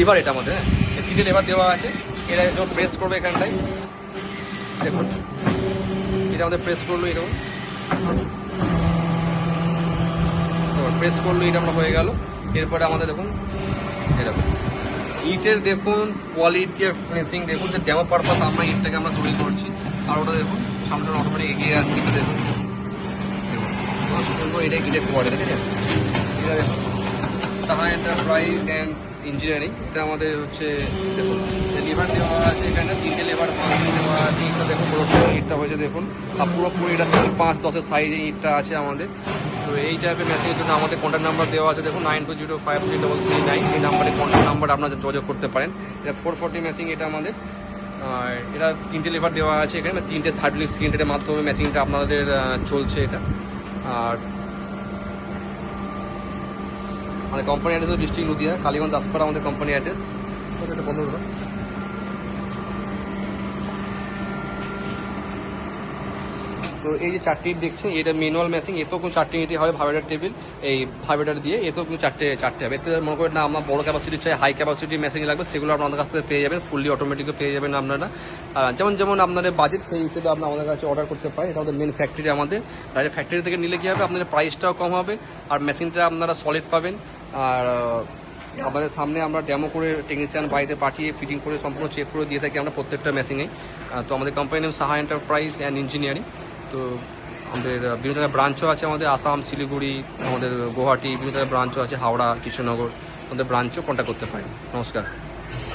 Liver এটা আমাদের। হ্যাঁ তিনটে লেবার দেওয়া আছে। এটা যখন প্রেস করবে এখানটায়। দেখুন, এটা আমাদের প্রেস করল এরকম। প্রেস করল, এটা আমরা হয়ে গেল। এরপরে আমাদের দেখুন এরকম ইটের দেখুন কোয়ালিটি আর ফিনিশিং দেখুন, যে ডেমো পারপাস আমরা ইটটাকে আমরা তৈরি করছি। আর ওটা দেখুন, সামনে অটোমেটিক এগিয়ে আসছে দেখুন। দেখুন এটা ইটের কোয়ালিটি দেখেছেন? এটা দেখুন। সাহা এন্টারপ্রাইজ অ্যান্ড ইঞ্জিনিয়ারিং এটা আমাদের হচ্ছে, দেখুন লেবার দেওয়া আছে এখানে, তিনটে লেবার পাঁচ দেওয়া আছে দেখুন ইটটা হয়েছে, দেখুন, আর পুরোপুরি এটা পাঁচ, দশের সাইজে ইটটা আছে আমাদের। তো এই টাইপের মেসেজের জন্য আমাদের কন্ট্যাক্ট নাম্বার দেওয়া আছে, দেখুন nine two zero five three double three nine এই নাম্বারে কন্ট্যাক্ট নাম্বার আপনারা যোগাযোগ করতে পারেন। এটা ফোর ফোরটি মেশিন এটা আমাদের, আর এটা তিনটে লেবার দেওয়া আছে এখানে মানে তিনটে হাইড্রোলিক সিলিন্ডারের মাধ্যমে মেশিনটা আপনাদের চলছে এটা। আর আমাদের company address district Nadia Kaliganj Daspara আমাদের কোম্পানি অ্যাড্রেস এটা বন্ধ করো তো এই যে চারটি ইট দেখছেন এটা ম্যানুয়াল মেশিন এতেও কোনো চারটি ইটই হবে ভাইব্রেটার টেবিল এই ভাইব্রেটার দিয়ে এতেও কিন্তু চারটে চারটে হবে। এতে মনে করেন না আমরা বড় ক্যাপাসিটি চাই হাই ক্যাপাসিটি মেশিন লাগবে সেগুলো আপনাদের কাছ থেকে পেয়ে যাবেন ফুললি অটোমেটিকও পেয়ে যাবেন আপনারা। যেমন যেমন আপনাদের বাজেট সেই হিসেবে আপনি আমাদের কাছে অর্ডার করতে পারেন। এটা আমাদের মেন ফ্যাক্টরি আমাদের। ডাইরেক্ট ফ্যাক্টরি থেকে নিলে কি হবে? আপনাদের প্রাইসটাও কম হবে আর মেশিনটা আপনারা সলিড পাবেন। আর আমাদের সামনে আমরা ডেমো করে টেকনিশিয়ান বাড়িতে পাঠিয়ে ফিটিং করে সম্পূর্ণ চেক করে দিয়ে থাকি আমরা প্রত্যেকটা মেশিনে তো আমাদের কোম্পানির নাম সাহা এন্টারপ্রাইজ অ্যান্ড ইঞ্জিনিয়ারিং তো আমাদের বিভিন্ন জায়গায় ব্রাঞ্চও আছে আমাদের, আসাম, শিলিগুড়ি, আমাদের গুয়াহাটি, বিভিন্ন জায়গায় ব্রাঞ্চও আছে, হাওড়া, কৃষ্ণনগর। আমাদের ব্রাঞ্চও কন্ট্যাক্ট করতে পারেন। নমস্কার।